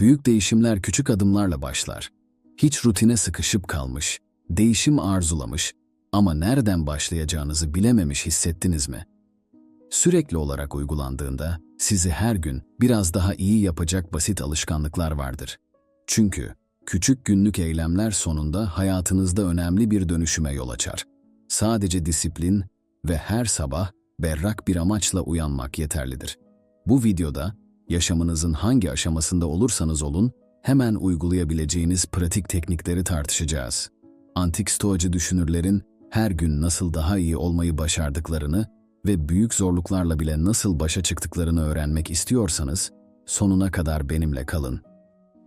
Büyük değişimler küçük adımlarla başlar. Hiç rutine sıkışıp kalmış, değişim arzulamış ama nereden başlayacağınızı bilememiş hissettiniz mi? Sürekli olarak uygulandığında sizi her gün biraz daha iyi yapacak basit alışkanlıklar vardır. Çünkü küçük günlük eylemler sonunda hayatınızda önemli bir dönüşüme yol açar. Sadece disiplin ve her sabah berrak bir amaçla uyanmak yeterlidir. Bu videoda yaşamınızın hangi aşamasında olursanız olun hemen uygulayabileceğiniz pratik teknikleri tartışacağız. Antik stoacı düşünürlerin her gün nasıl daha iyi olmayı başardıklarını ve büyük zorluklarla bile nasıl başa çıktıklarını öğrenmek istiyorsanız sonuna kadar benimle kalın.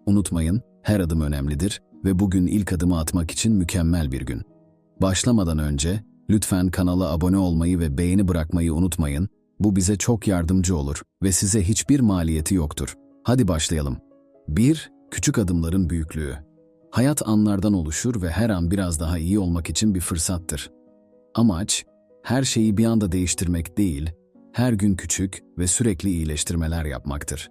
Unutmayın, her adım önemlidir ve bugün ilk adımı atmak için mükemmel bir gün. Başlamadan önce lütfen kanala abone olmayı ve beğeni bırakmayı unutmayın. Bu bize çok yardımcı olur ve size hiçbir maliyeti yoktur. Hadi başlayalım. 1. Küçük adımların büyüklüğü. Hayat anlardan oluşur ve her an biraz daha iyi olmak için bir fırsattır. Amaç, her şeyi bir anda değiştirmek değil, her gün küçük ve sürekli iyileştirmeler yapmaktır.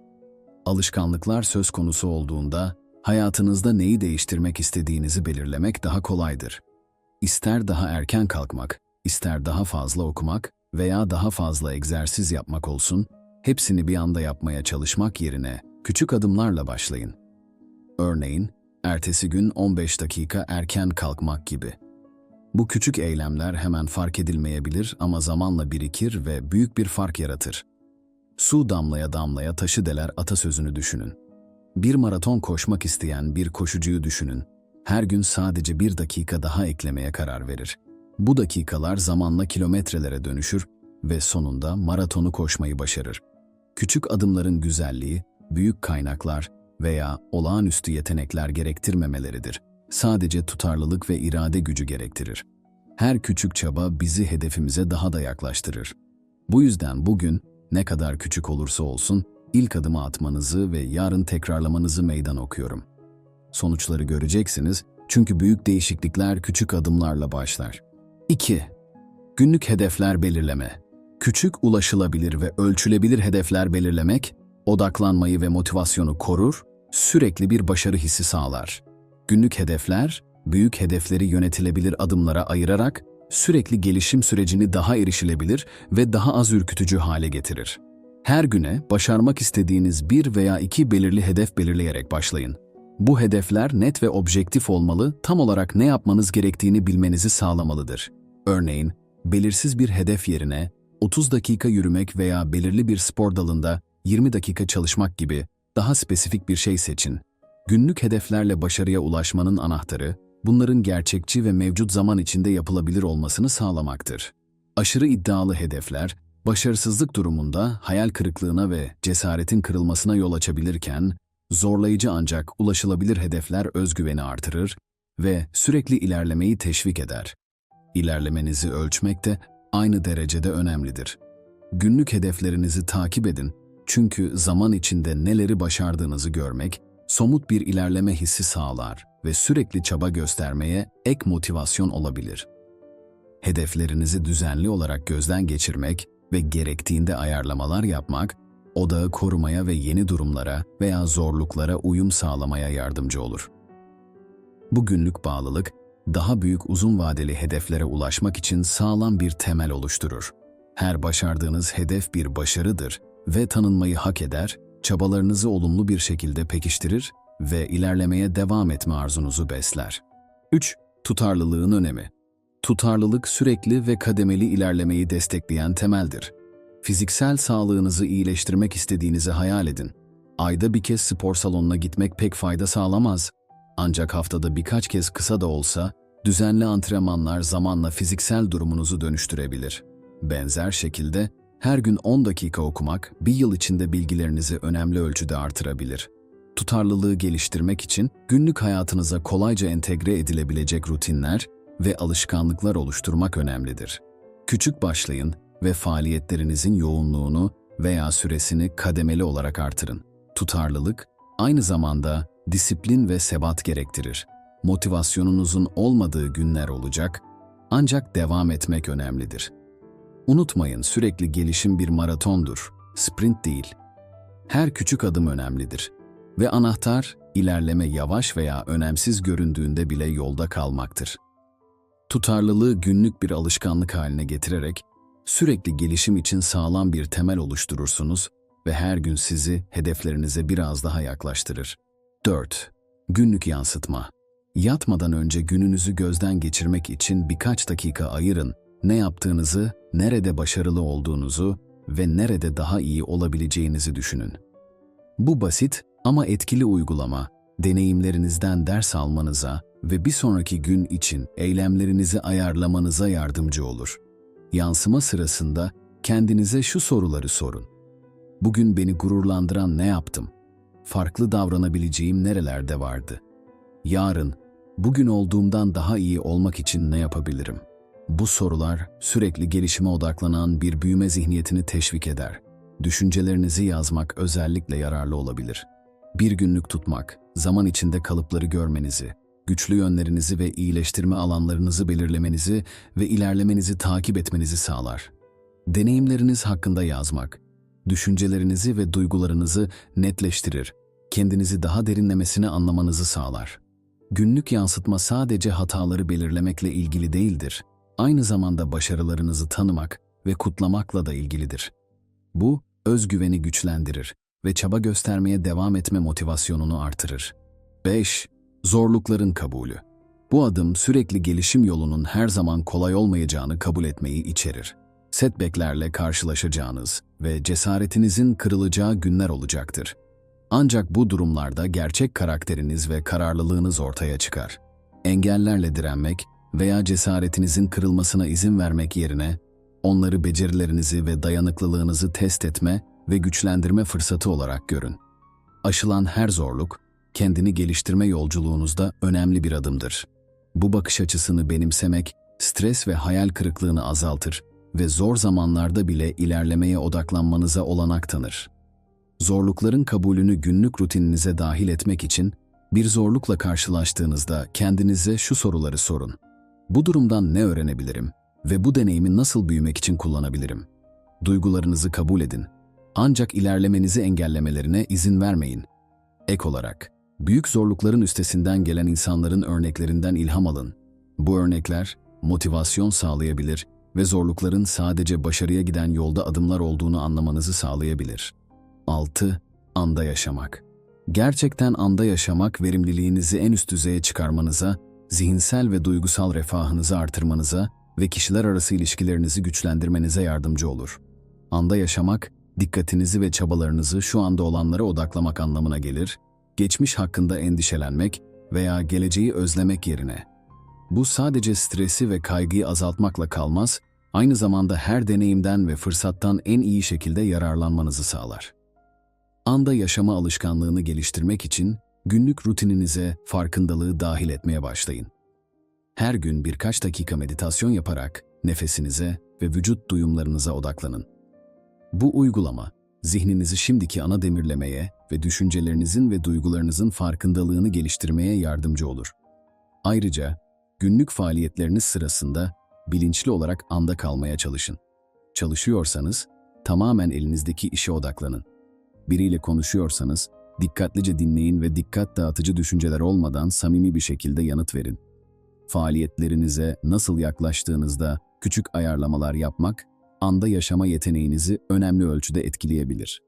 Alışkanlıklar söz konusu olduğunda hayatınızda neyi değiştirmek istediğinizi belirlemek daha kolaydır. İster daha erken kalkmak, ister daha fazla okumak veya daha fazla egzersiz yapmak olsun, hepsini bir anda yapmaya çalışmak yerine küçük adımlarla başlayın. Örneğin, ertesi gün 15 dakika erken kalkmak gibi. Bu küçük eylemler hemen fark edilmeyebilir ama zamanla birikir ve büyük bir fark yaratır. Su damlaya damlaya taşı deler atasözünü düşünün. Bir maraton koşmak isteyen bir koşucuyu düşünün. Her gün sadece bir dakika daha eklemeye karar verir. Bu dakikalar zamanla kilometrelere dönüşür ve sonunda maratonu koşmayı başarır. Küçük adımların güzelliği, büyük kaynaklar veya olağanüstü yetenekler gerektirmemeleridir. Sadece tutarlılık ve irade gücü gerektirir. Her küçük çaba bizi hedefimize daha da yaklaştırır. Bu yüzden bugün ne kadar küçük olursa olsun ilk adımı atmanızı ve yarın tekrarlamanızı meydan okuyorum. Sonuçları göreceksiniz çünkü büyük değişiklikler küçük adımlarla başlar. 2. Günlük hedefler belirleme. Küçük, ulaşılabilir ve ölçülebilir hedefler belirlemek, odaklanmayı ve motivasyonu korur, sürekli bir başarı hissi sağlar. Günlük hedefler, büyük hedefleri yönetilebilir adımlara ayırarak sürekli gelişim sürecini daha erişilebilir ve daha az ürkütücü hale getirir. Her güne başarmak istediğiniz bir veya iki belirli hedef belirleyerek başlayın. Bu hedefler net ve objektif olmalı, tam olarak ne yapmanız gerektiğini bilmenizi sağlamalıdır. Örneğin, belirsiz bir hedef yerine 30 dakika yürümek veya belirli bir spor dalında 20 dakika çalışmak gibi daha spesifik bir şey seçin. Günlük hedeflerle başarıya ulaşmanın anahtarı, bunların gerçekçi ve mevcut zaman içinde yapılabilir olmasını sağlamaktır. Aşırı iddialı hedefler, başarısızlık durumunda hayal kırıklığına ve cesaretin kırılmasına yol açabilirken, zorlayıcı ancak ulaşılabilir hedefler özgüveni artırır ve sürekli ilerlemeyi teşvik eder. İlerlemenizi ölçmek de aynı derecede önemlidir. Günlük hedeflerinizi takip edin çünkü zaman içinde neleri başardığınızı görmek, somut bir ilerleme hissi sağlar ve sürekli çaba göstermeye ek motivasyon olabilir. Hedeflerinizi düzenli olarak gözden geçirmek ve gerektiğinde ayarlamalar yapmak, odağı korumaya ve yeni durumlara veya zorluklara uyum sağlamaya yardımcı olur. Bu günlük bağlılık, daha büyük uzun vadeli hedeflere ulaşmak için sağlam bir temel oluşturur. Her başardığınız hedef bir başarıdır ve tanınmayı hak eder, çabalarınızı olumlu bir şekilde pekiştirir ve ilerlemeye devam etme arzunuzu besler. 3. Tutarlılığın önemi. Tutarlılık sürekli ve kademeli ilerlemeyi destekleyen temeldir. Fiziksel sağlığınızı iyileştirmek istediğinizi hayal edin. Ayda bir kez spor salonuna gitmek pek fayda sağlamaz. Ancak haftada birkaç kez kısa da olsa, düzenli antrenmanlar zamanla fiziksel durumunuzu dönüştürebilir. Benzer şekilde, her gün 10 dakika okumak bir yıl içinde bilgilerinizi önemli ölçüde artırabilir. Tutarlılığı geliştirmek için günlük hayatınıza kolayca entegre edilebilecek rutinler ve alışkanlıklar oluşturmak önemlidir. Küçük başlayın ve faaliyetlerinizin yoğunluğunu veya süresini kademeli olarak artırın. Tutarlılık aynı zamanda disiplin ve sebat gerektirir. Motivasyonunuzun olmadığı günler olacak ancak devam etmek önemlidir. Unutmayın sürekli gelişim bir maratondur, sprint değil. Her küçük adım önemlidir Ve anahtar, ilerleme yavaş veya önemsiz göründüğünde bile yolda kalmaktır. Tutarlılığı günlük bir alışkanlık haline getirerek sürekli gelişim için sağlam bir temel oluşturursunuz ve her gün sizi hedeflerinize biraz daha yaklaştırır. 4. Günlük yansıtma. Yatmadan önce gününüzü gözden geçirmek için birkaç dakika ayırın. Ne yaptığınızı, nerede başarılı olduğunuzu ve nerede daha iyi olabileceğinizi düşünün. Bu basit ama etkili uygulama, deneyimlerinizden ders almanıza ve bir sonraki gün için eylemlerinizi ayarlamanıza yardımcı olur. Yansıma sırasında kendinize şu soruları sorun. Bugün beni gururlandıran ne yaptım? Farklı davranabileceğim nerelerde vardı? Yarın, bugün olduğumdan daha iyi olmak için ne yapabilirim? Bu sorular sürekli gelişime odaklanan bir büyüme zihniyetini teşvik eder. Düşüncelerinizi yazmak özellikle yararlı olabilir. Bir günlük tutmak, zaman içinde kalıpları görmenizi, güçlü yönlerinizi ve iyileştirme alanlarınızı belirlemenizi ve ilerlemenizi takip etmenizi sağlar. Deneyimleriniz hakkında yazmak, düşüncelerinizi ve duygularınızı netleştirir, kendinizi daha derinlemesine anlamanızı sağlar. Günlük yansıtma sadece hataları belirlemekle ilgili değildir. Aynı zamanda başarılarınızı tanımak ve kutlamakla da ilgilidir. Bu, özgüveni güçlendirir ve çaba göstermeye devam etme motivasyonunu artırır. 5. Zorlukların kabulü. Bu adım sürekli gelişim yolunun her zaman kolay olmayacağını kabul etmeyi içerir. Setback'lerle karşılaşacağınız ve cesaretinizin kırılacağı günler olacaktır. Ancak bu durumlarda gerçek karakteriniz ve kararlılığınız ortaya çıkar. Engellerle direnmek veya cesaretinizin kırılmasına izin vermek yerine onları becerilerinizi ve dayanıklılığınızı test etme ve güçlendirme fırsatı olarak görün. Aşılan her zorluk, kendini geliştirme yolculuğunuzda önemli bir adımdır. Bu bakış açısını benimsemek, stres ve hayal kırıklığını azaltır ve zor zamanlarda bile ilerlemeye odaklanmanıza olanak tanır. Zorlukların kabulünü günlük rutininize dahil etmek için bir zorlukla karşılaştığınızda kendinize şu soruları sorun. Bu durumdan ne öğrenebilirim ve bu deneyimi nasıl büyümek için kullanabilirim? Duygularınızı kabul edin. Ancak ilerlemenizi engellemelerine izin vermeyin. Ek olarak, büyük zorlukların üstesinden gelen insanların örneklerinden ilham alın. Bu örnekler motivasyon sağlayabilir ve zorlukların sadece başarıya giden yolda adımlar olduğunu anlamanızı sağlayabilir. 6. Anda yaşamak. Gerçekten anda yaşamak verimliliğinizi en üst düzeye çıkarmanıza, zihinsel ve duygusal refahınızı artırmanıza ve kişiler arası ilişkilerinizi güçlendirmenize yardımcı olur. Anda yaşamak, dikkatinizi ve çabalarınızı şu anda olanlara odaklamak anlamına gelir, geçmiş hakkında endişelenmek veya geleceği özlemek yerine. Bu sadece stresi ve kaygıyı azaltmakla kalmaz, aynı zamanda her deneyimden ve fırsattan en iyi şekilde yararlanmanızı sağlar. Anda yaşama alışkanlığını geliştirmek için günlük rutininize farkındalığı dahil etmeye başlayın. Her gün birkaç dakika meditasyon yaparak nefesinize ve vücut duyumlarınıza odaklanın. Bu uygulama, zihninizi şimdiki ana demirlemeye ve düşüncelerinizin ve duygularınızın farkındalığını geliştirmeye yardımcı olur. Ayrıca, günlük faaliyetleriniz sırasında bilinçli olarak anda kalmaya çalışın. Çalışıyorsanız, tamamen elinizdeki işe odaklanın. Biriyle konuşuyorsanız, dikkatlice dinleyin ve dikkat dağıtıcı düşünceler olmadan samimi bir şekilde yanıt verin. Faaliyetlerinize nasıl yaklaştığınızda küçük ayarlamalar yapmak, anda yaşama yeteneğinizi önemli ölçüde etkileyebilir.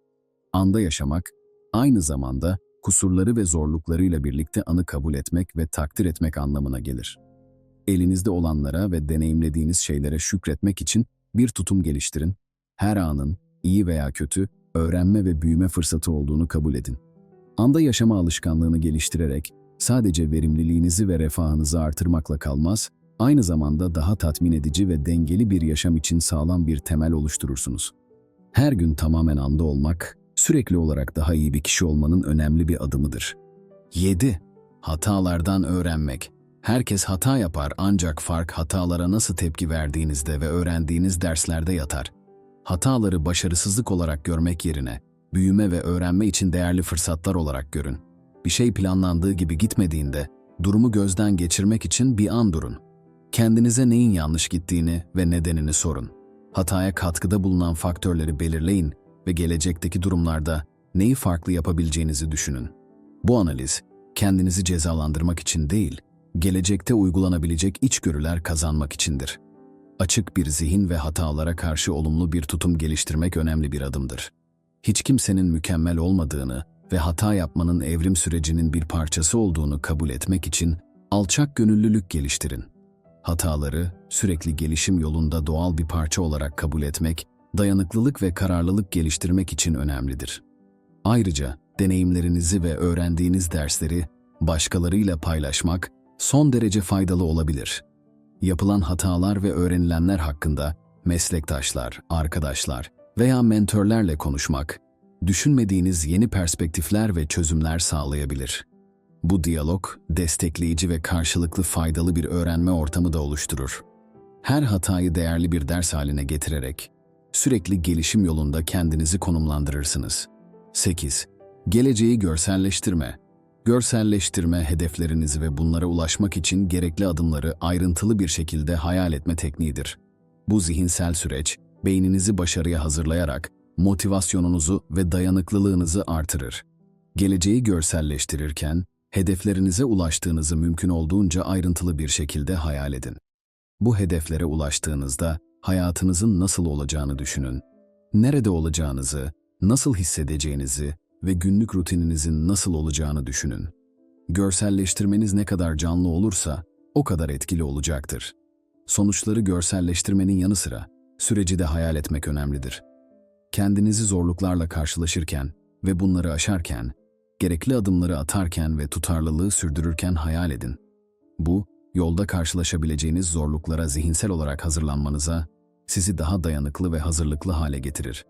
Anda yaşamak, aynı zamanda kusurları ve zorluklarıyla birlikte anı kabul etmek ve takdir etmek anlamına gelir. Elinizde olanlara ve deneyimlediğiniz şeylere şükretmek için bir tutum geliştirin. Her anın, iyi veya kötü, öğrenme ve büyüme fırsatı olduğunu kabul edin. Anda yaşama alışkanlığını geliştirerek sadece verimliliğinizi ve refahınızı artırmakla kalmaz, aynı zamanda daha tatmin edici ve dengeli bir yaşam için sağlam bir temel oluşturursunuz. Her gün tamamen anda olmak, sürekli olarak daha iyi bir kişi olmanın önemli bir adımıdır. 7. Hatalardan öğrenmek. Herkes hata yapar ancak fark hatalara nasıl tepki verdiğinizde ve öğrendiğiniz derslerde yatar. Hataları başarısızlık olarak görmek yerine büyüme ve öğrenme için değerli fırsatlar olarak görün. Bir şey planlandığı gibi gitmediğinde durumu gözden geçirmek için bir an durun. Kendinize neyin yanlış gittiğini ve nedenini sorun. Hataya katkıda bulunan faktörleri belirleyin ve gelecekteki durumlarda neyi farklı yapabileceğinizi düşünün. Bu analiz, kendinizi cezalandırmak için değil, gelecekte uygulanabilecek içgörüler kazanmak içindir. Açık bir zihin ve hatalara karşı olumlu bir tutum geliştirmek önemli bir adımdır. Hiç kimsenin mükemmel olmadığını ve hata yapmanın evrim sürecinin bir parçası olduğunu kabul etmek için alçak gönüllülük geliştirin. Hataları sürekli gelişim yolunda doğal bir parça olarak kabul etmek, dayanıklılık ve kararlılık geliştirmek için önemlidir. Ayrıca deneyimlerinizi ve öğrendiğiniz dersleri başkalarıyla paylaşmak son derece faydalı olabilir. Yapılan hatalar ve öğrenilenler hakkında meslektaşlar, arkadaşlar veya mentörlerle konuşmak, düşünmediğiniz yeni perspektifler ve çözümler sağlayabilir. Bu diyalog, destekleyici ve karşılıklı faydalı bir öğrenme ortamı da oluşturur. Her hatayı değerli bir ders haline getirerek, sürekli gelişim yolunda kendinizi konumlandırırsınız. 8. Geleceği görselleştirme. Görselleştirme hedeflerinizi ve bunlara ulaşmak için gerekli adımları ayrıntılı bir şekilde hayal etme tekniğidir. Bu zihinsel süreç, beyninizi başarıya hazırlayarak motivasyonunuzu ve dayanıklılığınızı artırır. Geleceği görselleştirirken, hedeflerinize ulaştığınızı mümkün olduğunca ayrıntılı bir şekilde hayal edin. Bu hedeflere ulaştığınızda hayatınızın nasıl olacağını düşünün. Nerede olacağınızı, nasıl hissedeceğinizi ve günlük rutininizin nasıl olacağını düşünün. Görselleştirmeniz ne kadar canlı olursa o kadar etkili olacaktır. Sonuçları görselleştirmenin yanı sıra süreci de hayal etmek önemlidir. Kendinizi zorluklarla karşılaşırken ve bunları aşarken, gerekli adımları atarken ve tutarlılığı sürdürürken hayal edin. Bu, yolda karşılaşabileceğiniz zorluklara zihinsel olarak hazırlanmanıza, sizi daha dayanıklı ve hazırlıklı hale getirir.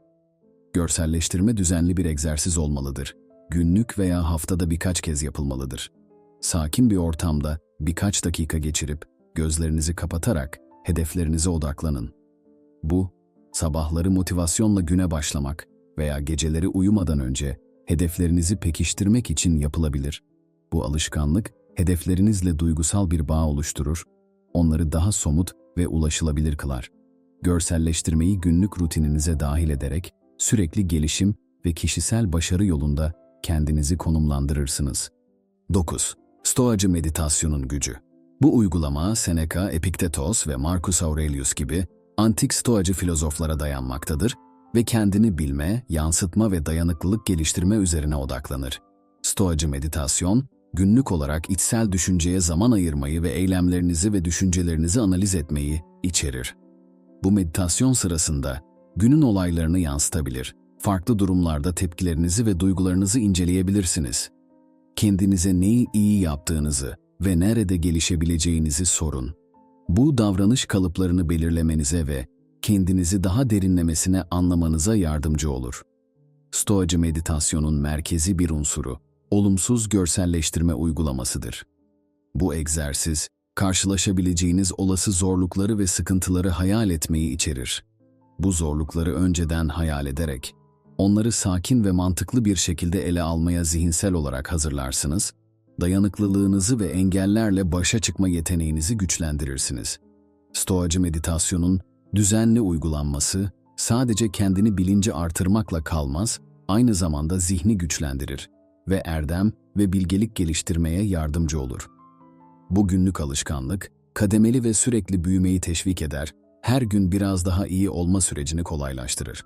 Görselleştirme düzenli bir egzersiz olmalıdır. Günlük veya haftada birkaç kez yapılmalıdır. Sakin bir ortamda birkaç dakika geçirip gözlerinizi kapatarak hedeflerinize odaklanın. Bu, sabahları motivasyonla güne başlamak veya geceleri uyumadan önce hedeflerinizi pekiştirmek için yapılabilir. Bu alışkanlık hedeflerinizle duygusal bir bağ oluşturur, onları daha somut ve ulaşılabilir kılar. Görselleştirmeyi günlük rutininize dahil ederek sürekli gelişim ve kişisel başarı yolunda kendinizi konumlandırırsınız. 9. Stoacı meditasyonun gücü. Bu uygulama Seneca, Epiktetos ve Marcus Aurelius gibi antik stoacı filozoflara dayanmaktadır ve kendini bilme, yansıtma ve dayanıklılık geliştirme üzerine odaklanır. Stoacı meditasyon, günlük olarak içsel düşünceye zaman ayırmayı ve eylemlerinizi ve düşüncelerinizi analiz etmeyi içerir. Bu meditasyon sırasında günün olaylarını yansıtabilir, farklı durumlarda tepkilerinizi ve duygularınızı inceleyebilirsiniz. Kendinize neyi iyi yaptığınızı ve nerede gelişebileceğinizi sorun. Bu davranış kalıplarını belirlemenize ve kendinizi daha derinlemesine anlamanıza yardımcı olur. Stoacı meditasyonun merkezi bir unsuru, olumsuz görselleştirme uygulamasıdır. Bu egzersiz, karşılaşabileceğiniz olası zorlukları ve sıkıntıları hayal etmeyi içerir. Bu zorlukları önceden hayal ederek, onları sakin ve mantıklı bir şekilde ele almaya zihinsel olarak hazırlarsınız, dayanıklılığınızı ve engellerle başa çıkma yeteneğinizi güçlendirirsiniz. Stoacı meditasyonun düzenli uygulanması sadece kendini bilinci artırmakla kalmaz, aynı zamanda zihni güçlendirir ve erdem ve bilgelik geliştirmeye yardımcı olur. Bu günlük alışkanlık, kademeli ve sürekli büyümeyi teşvik eder, her gün biraz daha iyi olma sürecini kolaylaştırır.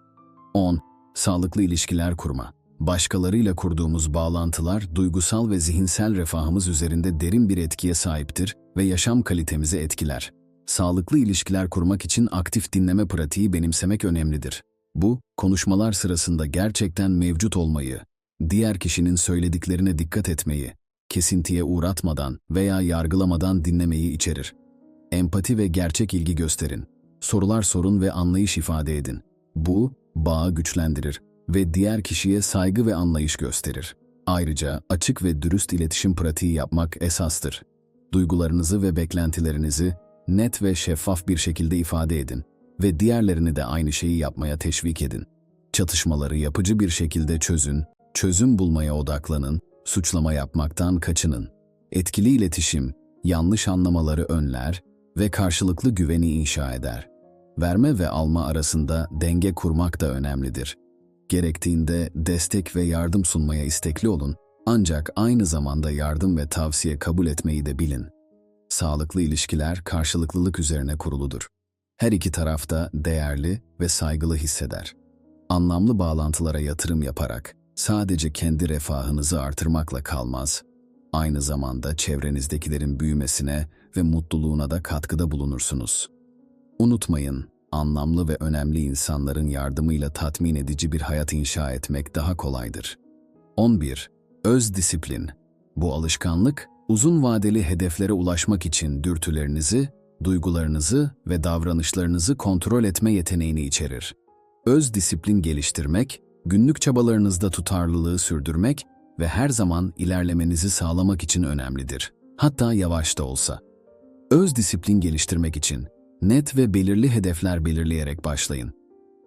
10. Sağlıklı ilişkiler kurma. Başkalarıyla kurduğumuz bağlantılar duygusal ve zihinsel refahımız üzerinde derin bir etkiye sahiptir ve yaşam kalitemizi etkiler. Sağlıklı ilişkiler kurmak için aktif dinleme pratiği benimsemek önemlidir. Bu, konuşmalar sırasında gerçekten mevcut olmayı, diğer kişinin söylediklerine dikkat etmeyi, kesintiye uğratmadan veya yargılamadan dinlemeyi içerir. Empati ve gerçek ilgi gösterin. Sorular sorun ve anlayış ifade edin. Bu, bağı güçlendirir ve diğer kişiye saygı ve anlayış gösterir. Ayrıca açık ve dürüst iletişim pratiği yapmak esastır. Duygularınızı ve beklentilerinizi net ve şeffaf bir şekilde ifade edin ve diğerlerini de aynı şeyi yapmaya teşvik edin. Çatışmaları yapıcı bir şekilde çözün, çözüm bulmaya odaklanın, suçlama yapmaktan kaçının. Etkili iletişim, yanlış anlamaları önler ve karşılıklı güveni inşa eder. Verme ve alma arasında denge kurmak da önemlidir. Gerektiğinde destek ve yardım sunmaya istekli olun Ancak aynı zamanda yardım ve tavsiye kabul etmeyi de bilin. Sağlıklı ilişkiler karşılıklılık üzerine kuruludur. Her iki taraf da değerli ve saygılı hisseder. Anlamlı bağlantılara yatırım yaparak sadece kendi refahınızı artırmakla kalmaz, aynı zamanda çevrenizdekilerin büyümesine ve mutluluğuna da katkıda bulunursunuz. Unutmayın, anlamlı ve önemli insanların yardımıyla tatmin edici bir hayat inşa etmek daha kolaydır. 11. Öz disiplin. Bu alışkanlık, uzun vadeli hedeflere ulaşmak için dürtülerinizi, duygularınızı ve davranışlarınızı kontrol etme yeteneğini içerir. Öz disiplin geliştirmek, günlük çabalarınızda tutarlılığı sürdürmek ve her zaman ilerlemenizi sağlamak için önemlidir. Hatta yavaş da olsa. Öz disiplin geliştirmek için net ve belirli hedefler belirleyerek başlayın.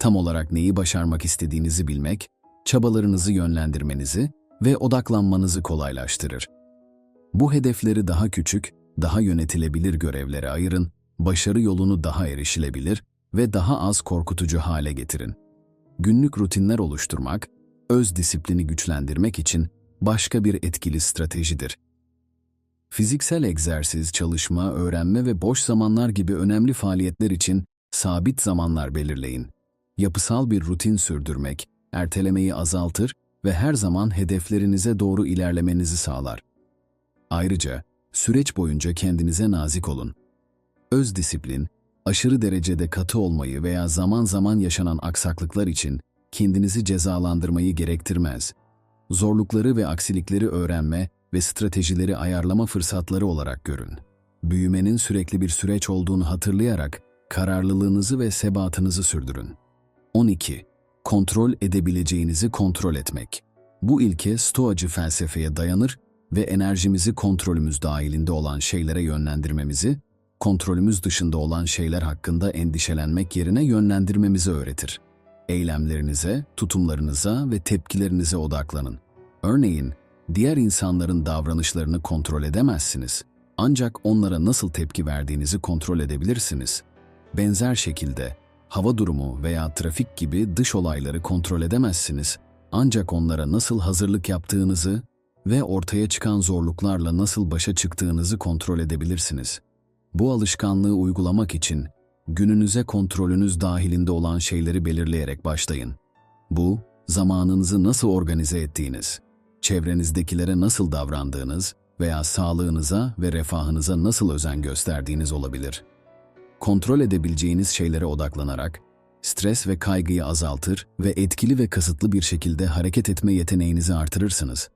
Tam olarak neyi başarmak istediğinizi bilmek, çabalarınızı yönlendirmenizi ve odaklanmanızı kolaylaştırır. Bu hedefleri daha küçük, daha yönetilebilir görevlere ayırın, başarı yolunu daha erişilebilir ve daha az korkutucu hale getirin. Günlük rutinler oluşturmak, öz disiplini güçlendirmek için başka bir etkili stratejidir. Fiziksel egzersiz, çalışma, öğrenme ve boş zamanlar gibi önemli faaliyetler için sabit zamanlar belirleyin. Yapısal bir rutin sürdürmek, ertelemeyi azaltır ve her zaman hedeflerinize doğru ilerlemenizi sağlar. Ayrıca süreç boyunca kendinize nazik olun. Öz disiplin, aşırı derecede katı olmayı veya zaman zaman yaşanan aksaklıklar için kendinizi cezalandırmayı gerektirmez. Zorlukları ve aksilikleri öğrenme ve stratejileri ayarlama fırsatları olarak görün. Büyümenin sürekli bir süreç olduğunu hatırlayarak kararlılığınızı ve sebatınızı sürdürün. 12. Kontrol edebileceğinizi kontrol etmek. Bu ilke stoacı felsefeye dayanır ve enerjimizi kontrolümüz dahilinde olan şeylere yönlendirmemizi, kontrolümüz dışında olan şeyler hakkında endişelenmek yerine yönlendirmemizi öğretir. Eylemlerinize, tutumlarınıza ve tepkilerinize odaklanın. Örneğin, diğer insanların davranışlarını kontrol edemezsiniz. Ancak onlara nasıl tepki verdiğinizi kontrol edebilirsiniz. Benzer şekilde, hava durumu veya trafik gibi dış olayları kontrol edemezsiniz. Ancak onlara nasıl hazırlık yaptığınızı ve ortaya çıkan zorluklarla nasıl başa çıktığınızı kontrol edebilirsiniz. Bu alışkanlığı uygulamak için gününüze kontrolünüz dahilinde olan şeyleri belirleyerek başlayın. Bu, zamanınızı nasıl organize ettiğiniz, çevrenizdekilere nasıl davrandığınız veya sağlığınıza ve refahınıza nasıl özen gösterdiğiniz olabilir. Kontrol edebileceğiniz şeylere odaklanarak, stres ve kaygıyı azaltır ve etkili ve kasıtlı bir şekilde hareket etme yeteneğinizi artırırsınız.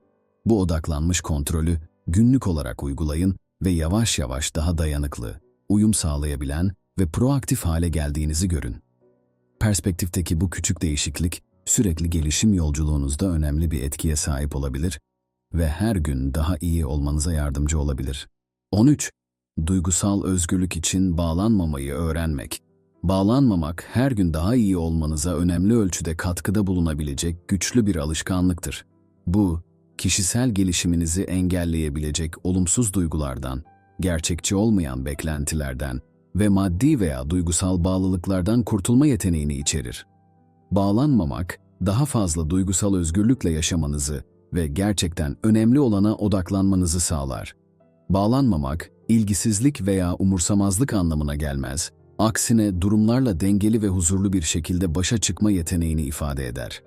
Bu odaklanmış kontrolü günlük olarak uygulayın ve yavaş yavaş daha dayanıklı, uyum sağlayabilen ve proaktif hale geldiğinizi görün. Perspektifteki bu küçük değişiklik sürekli gelişim yolculuğunuzda önemli bir etkiye sahip olabilir ve her gün daha iyi olmanıza yardımcı olabilir. 13. Duygusal özgürlük için bağlanmamayı öğrenmek. Bağlanmamak her gün daha iyi olmanıza önemli ölçüde katkıda bulunabilecek güçlü bir alışkanlıktır. Bu, kişisel gelişiminizi engelleyebilecek olumsuz duygulardan, gerçekçi olmayan beklentilerden ve maddi veya duygusal bağlılıklardan kurtulma yeteneğini içerir. Bağlanmamak, daha fazla duygusal özgürlükle yaşamanızı ve gerçekten önemli olana odaklanmanızı sağlar. Bağlanmamak, ilgisizlik veya umursamazlık anlamına gelmez. Aksine durumlarla dengeli ve huzurlu bir şekilde başa çıkma yeteneğini ifade eder.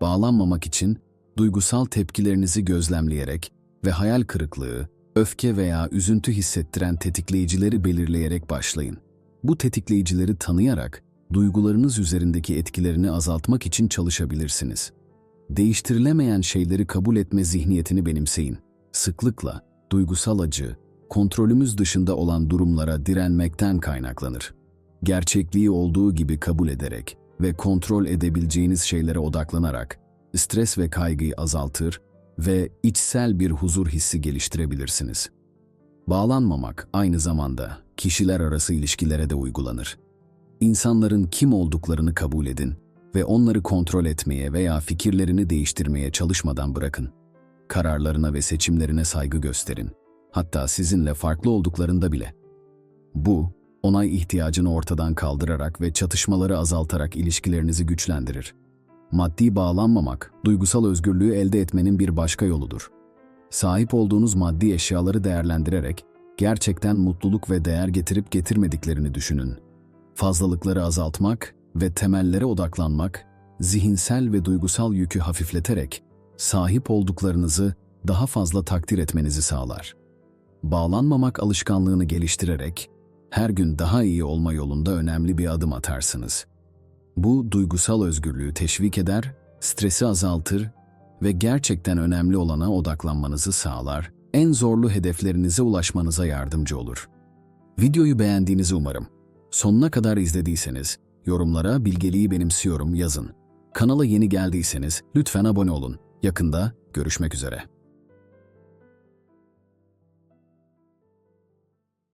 Bağlanmamak için duygusal tepkilerinizi gözlemleyerek ve hayal kırıklığı, öfke veya üzüntü hissettiren tetikleyicileri belirleyerek başlayın. Bu tetikleyicileri tanıyarak duygularınız üzerindeki etkilerini azaltmak için çalışabilirsiniz. Değiştirilemeyen şeyleri kabul etme zihniyetini benimseyin. Sıklıkla duygusal acı, kontrolümüz dışında olan durumlara direnmekten kaynaklanır. Gerçekliği olduğu gibi kabul ederek ve kontrol edebileceğiniz şeylere odaklanarak stres ve kaygıyı azaltır ve içsel bir huzur hissi geliştirebilirsiniz. Bağlanmamak aynı zamanda kişiler arası ilişkilere de uygulanır. İnsanların kim olduklarını kabul edin ve onları kontrol etmeye veya fikirlerini değiştirmeye çalışmadan bırakın. Kararlarına ve seçimlerine saygı gösterin. Hatta sizinle farklı olduklarında bile. Bu, onay ihtiyacını ortadan kaldırarak ve çatışmaları azaltarak ilişkilerinizi güçlendirir. Maddi bağlanmamak, duygusal özgürlüğü elde etmenin bir başka yoludur. Sahip olduğunuz maddi eşyaları değerlendirerek gerçekten mutluluk ve değer getirip getirmediklerini düşünün. Fazlalıkları azaltmak ve temellere odaklanmak, zihinsel ve duygusal yükü hafifleterek sahip olduklarınızı daha fazla takdir etmenizi sağlar. Bağlanmamak alışkanlığını geliştirerek her gün daha iyi olma yolunda önemli bir adım atarsınız. Bu duygusal özgürlüğü teşvik eder, stresi azaltır ve gerçekten önemli olana odaklanmanızı sağlar, en zorlu hedeflerinize ulaşmanıza yardımcı olur. Videoyu beğendiğinizi umarım. Sonuna kadar izlediyseniz yorumlara bilgeliği benimsiyorum yazın. Kanala yeni geldiyseniz lütfen abone olun. Yakında görüşmek üzere.